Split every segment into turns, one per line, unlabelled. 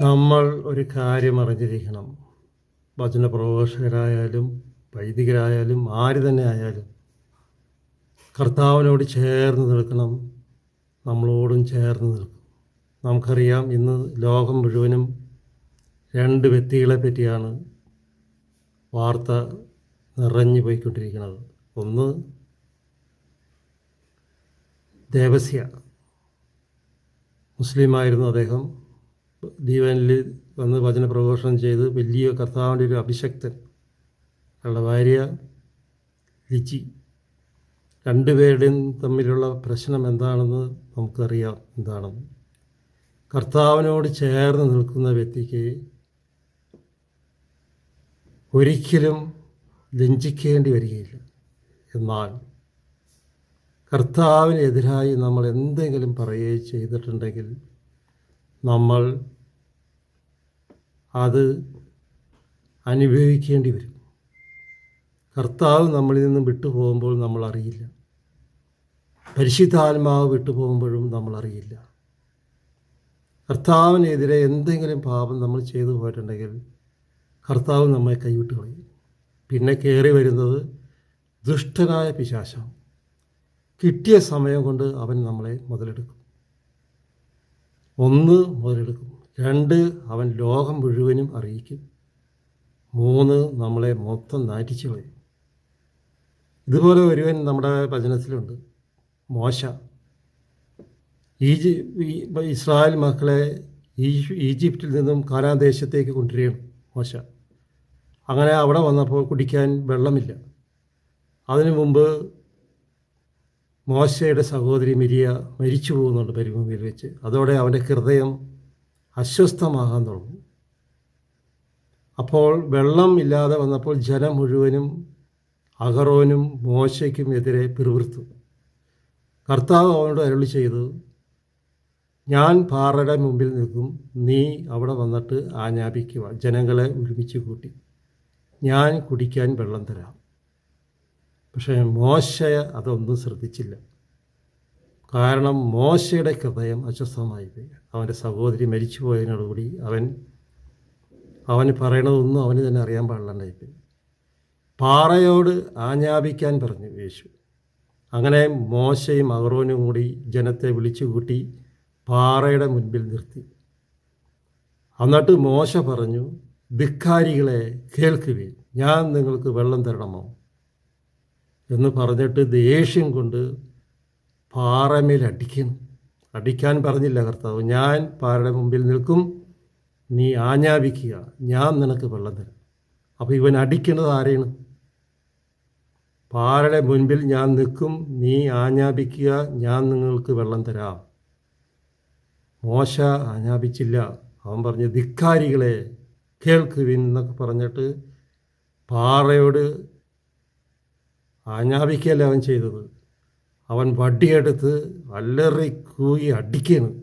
നമ്മൾ ഒരു കാര്യം അറിഞ്ഞിരിക്കണം. വചന പ്രഘോഷകരായാലും വൈദികരായാലും ആര് തന്നെ ആയാലും കർത്താവിനോട് ചേർന്ന് നിൽക്കണം. നമ്മളോടും ചേർന്ന് നിൽക്കും. നമുക്കറിയാം ഇന്ന് ലോകം മുഴുവനും രണ്ട് വ്യക്തികളെ പറ്റിയാണ് വാർത്ത നിറഞ്ഞു പോയിക്കൊണ്ടിരിക്കുന്നത്. ഒന്ന് ദേവസ്യ. മുസ്ലിമായിരുന്നു അദ്ദേഹം. ദീവനിൽ വന്ന് വചന പ്രഘോഷണം ചെയ്ത് വലിയ കർത്താവിന്റെ ഒരു അഭിഷക്തൻ അയാളുടെ ഭാര്യ ലിജി. രണ്ടുപേരുടെയും തമ്മിലുള്ള പ്രശ്നം എന്താണെന്ന് നമുക്കറിയാം എന്താണെന്ന്. കർത്താവിനോട് ചേർന്ന് നിൽക്കുന്ന വ്യക്തിക്ക് ഒരിക്കലും ലഞ്ചിക്കേണ്ടി വരികയില്ല. എന്നാൽ കർത്താവിനെതിരായി നമ്മൾ എന്തെങ്കിലും പറയുകയോ ചെയ്തിട്ടുണ്ടെങ്കിൽ നമ്മൾ അത് അനുഭവിക്കേണ്ടി വരും. കർത്താവ് നമ്മളിൽ നിന്നും വിട്ടുപോകുമ്പോൾ നമ്മൾ അറിയില്ല. പരിശുദ്ധാത്മാവ് വിട്ടുപോകുമ്പോഴും നമ്മൾ അറിയില്ല. കർത്താവിനെതിരെ എന്തെങ്കിലും പാപം നമ്മൾ ചെയ്തു പോയിട്ടുണ്ടെങ്കിൽ കർത്താവ് നമ്മെ കൈവിട്ട് കളയും. പിന്നെ കയറി വരുന്നത് ദുഷ്ടനായ പിശാശം കിട്ടിയ സമയം കൊണ്ട് അവൻ നമ്മളെ മുതലെടുക്കും. ഒന്ന് മുതലെടുക്കും. രണ്ട് അവൻ ലോകം മുഴുവനും അറിയിക്കും. മൂന്ന് നമ്മളെ മൊത്തം നാറ്റിച്ചു കളയും. ഇതുപോലെ ഒരുവൻ നമ്മുടെ വചനത്തിലുണ്ട്. മോശ. ഈജി ഇസ്രായേൽ മക്കളെ ഈജിപ്തിൽ നിന്നും കാനാദേശത്തേക്ക് കൊണ്ടുവരികയാണ് മോശ. അങ്ങനെ അവിടെ വന്നപ്പോൾ കുടിക്കാൻ വെള്ളമില്ല. അതിനു മുമ്പ് മോശയുടെ സഹോദരി മിരിയ മരിച്ചു പോകുന്നുണ്ട് മരുഭൂമിയിൽ വെച്ച്. അതോടെ അവന്റെ ഹൃദയം അസ്വസ്ഥമാകാൻ തുടങ്ങും. അപ്പോൾ വെള്ളം ഇല്ലാതെ വന്നപ്പോൾ ജനം മുഴുവനും അഹറോനും മോശയ്ക്കും എതിരെ പിറുവിർത്തു കർത്താവ് അവനോട് അരുളി ചെയ്തു ഞാൻ പാറയുടെ മുമ്പിൽ നിൽക്കും. നീ അവിടെ വന്നിട്ട് ആജ്ഞാപിക്കുക. ജനങ്ങളെ ഒരുമിച്ച് കൂട്ടി. ഞാൻ കുടിക്കാൻ വെള്ളം തരാം. പക്ഷേ മോശ അതൊന്നും ശ്രദ്ധിച്ചില്ല. കാരണം മോശയുടെ ഹൃദയം അസ്വസ്ഥമായി അവന്റെ സഹോദരി മരിച്ചു പോയതിനോടുകൂടി അവൻ അവന് പറയണതൊന്നും അവന് തന്നെ അറിയാൻ പാടില്ലാണ്ടായിപ്പോയി. പാറയോട് ആഞ്ഞാപിക്കാൻ പറഞ്ഞു യേശു. അങ്ങനെ മോശയും അഹറോനും കൂടി ജനത്തെ വിളിച്ചു കൂട്ടി പാറയുടെ മുൻപിൽ നിർത്തി. എന്നിട്ട് മോശ പറഞ്ഞു ധിക്കാരികളെ കേൾക്കുവിൻ ഞാൻ നിങ്ങൾക്ക് വെള്ളം തരണമോ? എന്ന് പറഞ്ഞിട്ട് ദേഷ്യം കൊണ്ട് പാറമേൽ അടിക്കുന്നു അടിക്കാൻ പറഞ്ഞില്ല കർത്താവ്. ഞാൻ പാറയുടെ മുമ്പിൽ നിൽക്കും. നീ ആഞ്ഞാപിക്കുക ഞാൻ നിനക്ക് വെള്ളം തരും. അപ്പോൾ ഇവൻ അടിക്കുന്നത് ആരെയാണ് പാറയുടെ മുൻപിൽ ഞാൻ നിൽക്കും. നീ ആഞ്ഞാപിക്കുക ഞാൻ നിങ്ങൾക്ക് വെള്ളം തരാം. മോശ ആഞ്ഞാപിച്ചില്ല അവൻ പറഞ്ഞു ധിക്കാരികളെ കേൾക്കുവിൻ എന്നൊക്കെ പറഞ്ഞിട്ട് പാറയോട് ആജ്ഞാപിക്കുകയല്ല അവൻ ചെയ്തത്. അവൻ വടിയെടുത്ത് അല്ലറി കൂകി അടിക്കുകയാണ്.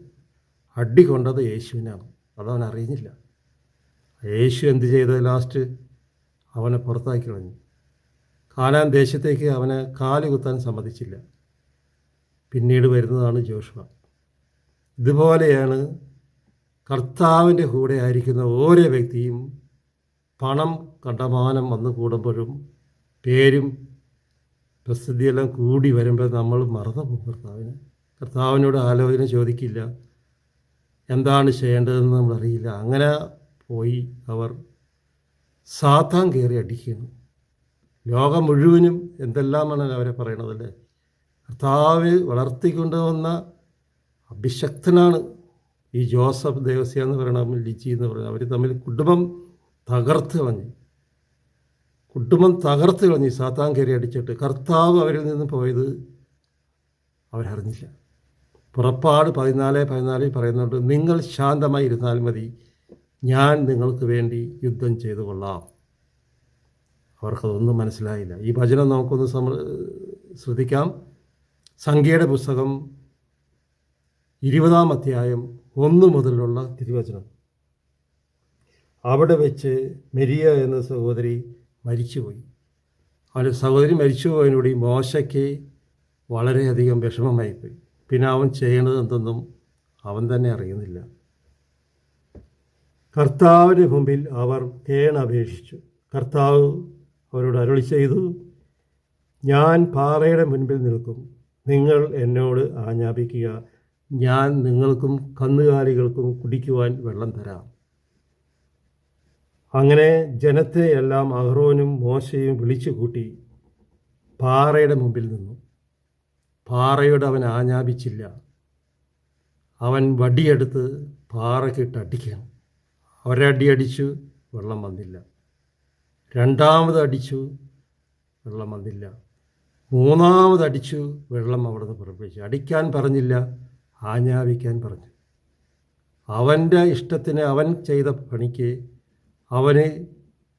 അടി കൊണ്ടത് യേശുവിനാണ്. അതവൻ അറിയുന്നില്ല. യേശു എന്ത് ചെയ്തത് ലാസ്റ്റ്? അവനെ പുറത്താക്കി കളഞ്ഞു. കാലാൻ ദേശത്തേക്ക് അവനെ കാൽ കുത്താൻ സമ്മതിച്ചില്ല. പിന്നീട് വരുന്നതാണ് ജോഷുവ. ഇതുപോലെയാണ് കർത്താവിന്റെ കൂടെ ആയിരിക്കുന്ന ഓരോ വ്യക്തിയും പണം കണ്ടമാനം വന്നു കൂടുമ്പോഴും പേരും പ്രസിദ്ധിയെല്ലാം കൂടി വരുമ്പോൾ നമ്മൾ മറന്നു പോകും കർത്താവിന്. കർത്താവിനോട് ആലോചന ചോദിക്കില്ല. എന്താണ് ചെയ്യേണ്ടതെന്ന് നമ്മളറിയില്ല അങ്ങനെ പോയി അവർ സാത്താൻ കയറി അടിക്കുന്നു. ലോകം മുഴുവനും എന്തെല്ലാമാണ് അവരെ പറയണതല്ലേ? കർത്താവ് വളർത്തിക്കൊണ്ടുവന്ന അഭിശക്തനാണ് ഈ ജോസഫ് ദേവസ്യ എന്ന് പറയണ ലിജി എന്ന് പറയുന്നത് അവർ തമ്മിൽ കുടുംബം തകർത്ത് കളഞ്ഞു. കുടുംബം തകർത്ത് കളഞ്ഞു സാത്താൻ കയറി അടിച്ചിട്ട് കർത്താവ് അവരിൽ നിന്ന് പോയത് അവരറിഞ്ഞില്ല. പുറപ്പാട് പതിനാല് പതിനാലിൽ പറയുന്നുണ്ട് നിങ്ങൾ ശാന്തമായി ഇരുന്നാൽ മതി. ഞാൻ നിങ്ങൾക്ക് വേണ്ടി യുദ്ധം ചെയ്തു കൊള്ളാം. അവർക്കതൊന്നും മനസ്സിലായില്ല. ഈ ഭജനം നമുക്കൊന്ന് സമ ശ്രദ്ധിക്കാം. സംഖ്യയുടെ പുസ്തകം ഇരുപതാം അധ്യായം ഒന്ന് മുതലുള്ള തിരുവചനം. അവിടെ വെച്ച് മെരിയ എന്ന സഹോദരി മരിച്ചുപോയി. അവന്റെ സഹോദരി മരിച്ചു ഈ മോശയ്ക്ക് വളരെയധികം വിഷമമായിപ്പോയി. പിന്നെ അവൻ ചെയ്യണത് എന്തെന്നും അവൻ തന്നെ അറിയുന്നില്ല. കർത്താവിന്റെ മുമ്പിൽ അവർ കേണപേക്ഷിച്ചു. കർത്താവ് അവരോട് അരുളി ചെയ്തു ഞാൻ പാറയുടെ മുൻപിൽ നിൽക്കും. നിങ്ങൾ എന്നോട് ആജ്ഞാപിക്കുക. ഞാൻ നിങ്ങൾക്കും കന്നുകാലികൾക്കും കുടിക്കുവാൻ വെള്ളം തരാം. അങ്ങനെ ജനത്തെ എല്ലാം അഹ്റോനും മോശയും വിളിച്ചു കൂട്ടി പാറയുടെ മുമ്പിൽ നിന്നു. പാറയോട് അവൻ ആഞ്ഞാപിച്ചില്ല അവൻ വടിയെടുത്ത് പാറക്കിട്ട് അടിക്കണം. ഒരടി അടിച്ചു വെള്ളം വന്നില്ല. രണ്ടാമത് അടിച്ചു വെള്ളം വന്നില്ല. മൂന്നാമത് അടിച്ചു വെള്ളം അവിടെ നിന്ന് പുറപ്പെടുവിച്ചു. അടിക്കാൻ പറഞ്ഞില്ല ആഞ്ഞാപിക്കാൻ പറഞ്ഞു. അവന്റെ ഇഷ്ടത്തിന് അവൻ ചെയ്ത പണിക്ക് അവന്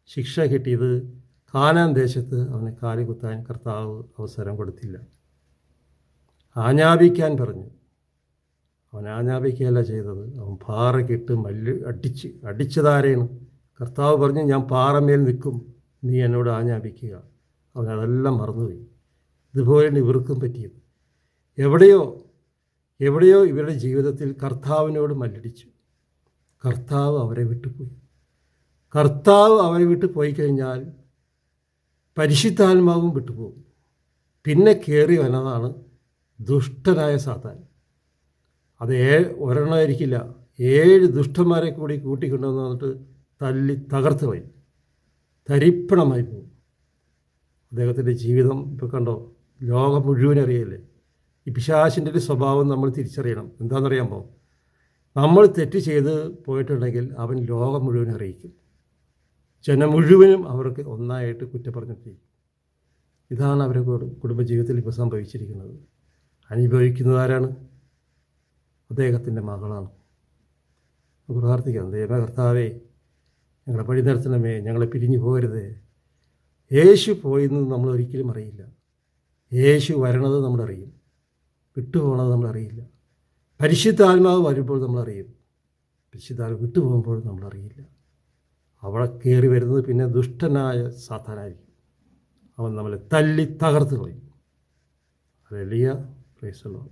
ശിക്ഷ കിട്ടിയത് കാനാൻ ദേശത്ത് അവന് കാലുകുത്താൻ കർത്താവ് അവസരം കൊടുത്തില്ല. ആഞ്ഞാപിക്കാൻ പറഞ്ഞു. അവൻ ആഞ്ഞാപിക്കുകയല്ല ചെയ്തത്. അവൻ പാറക്കിട്ട് മല്ല് അടിച്ച് അടിച്ചതാരെയാണ് കർത്താവ് പറഞ്ഞു ഞാൻ പാറമേൽ നിൽക്കും. നീ എന്നോട് ആഞ്ഞാപിക്കുക. അവൻ അതെല്ലാം മറന്നുപോയി. ഇതുപോലെയാണ് ഇവർക്കും പറ്റിയത്. എവിടെയോ എവിടെയോ ഇവരുടെ ജീവിതത്തിൽ കർത്താവിനോട് മല്ലടിച്ചു. കർത്താവ് അവരെ വിട്ടുപോയി. കർത്താവ് അവരെ വിട്ട് പോയി കഴിഞ്ഞാൽ പരിശുദ്ധാത്മാവും വിട്ടുപോകും. പിന്നെ കയറി വന്നതാണ് ദുഷ്ടനായ സാത്താൻ. അത് ഏ ഒരെണ്ണമായിരിക്കില്ല ഏഴ് ദുഷ്ടന്മാരെ കൂടി കൂട്ടിക്കൊണ്ടുവന്ന് വന്നിട്ട് തല്ലി തകർത്ത് പോയി തരിപ്പണമായി പോകും. അദ്ദേഹത്തിന്റെ ജീവിതം ഇപ്പോൾ കണ്ടോ? ലോകം മുഴുവൻ അറിയില്ലേ? ഈ പിശാശിന്റെ ഒരു സ്വഭാവം നമ്മൾ തിരിച്ചറിയണം. എന്താണെന്നറിയാമോ? നമ്മൾ തെറ്റ് ചെയ്ത് പോയിട്ടുണ്ടെങ്കിൽ അവൻ ലോകം മുഴുവൻ അറിയിക്കും. ജനം മുഴുവനും അവർക്ക് ഒന്നായിട്ട് കുറ്റപ്പറഞ്ഞിട്ട് ഇതാണ് അവരെ കുടുംബജീവിതത്തിൽ ഇപ്പോൾ സംഭവിച്ചിരിക്കുന്നത്. അനുഭവിക്കുന്നത് ആരാണ്? അദ്ദേഹത്തിന്റെ മകളാണ്. പ്രാർത്ഥിക്കാം. ദൈവ കർത്താവേ ഞങ്ങളെ വഴി നടത്തണമേ ഞങ്ങളെ പിരിഞ്ഞു പോകരുത്. യേശു പോയെന്ന് നമ്മൾ ഒരിക്കലും അറിയില്ല. യേശു വരണത് നമ്മളറിയും വിട്ടുപോകണത് നമ്മളറിയില്ല പരിശുദ്ധാത്മാവ് വരുമ്പോൾ നമ്മളറിയും പരിശുദ്ധാത്മാവ് വിട്ടുപോകുമ്പോൾ നമ്മളറിയില്ല അവിടെ കയറി വരുന്നത് പിന്നെ ദുഷ്ടനായ സാത്താനായിരിക്കും. അവൻ നമ്മളെ തല്ലി തകർത്ത് പോയി അതെലിയ പ്രൈസലോ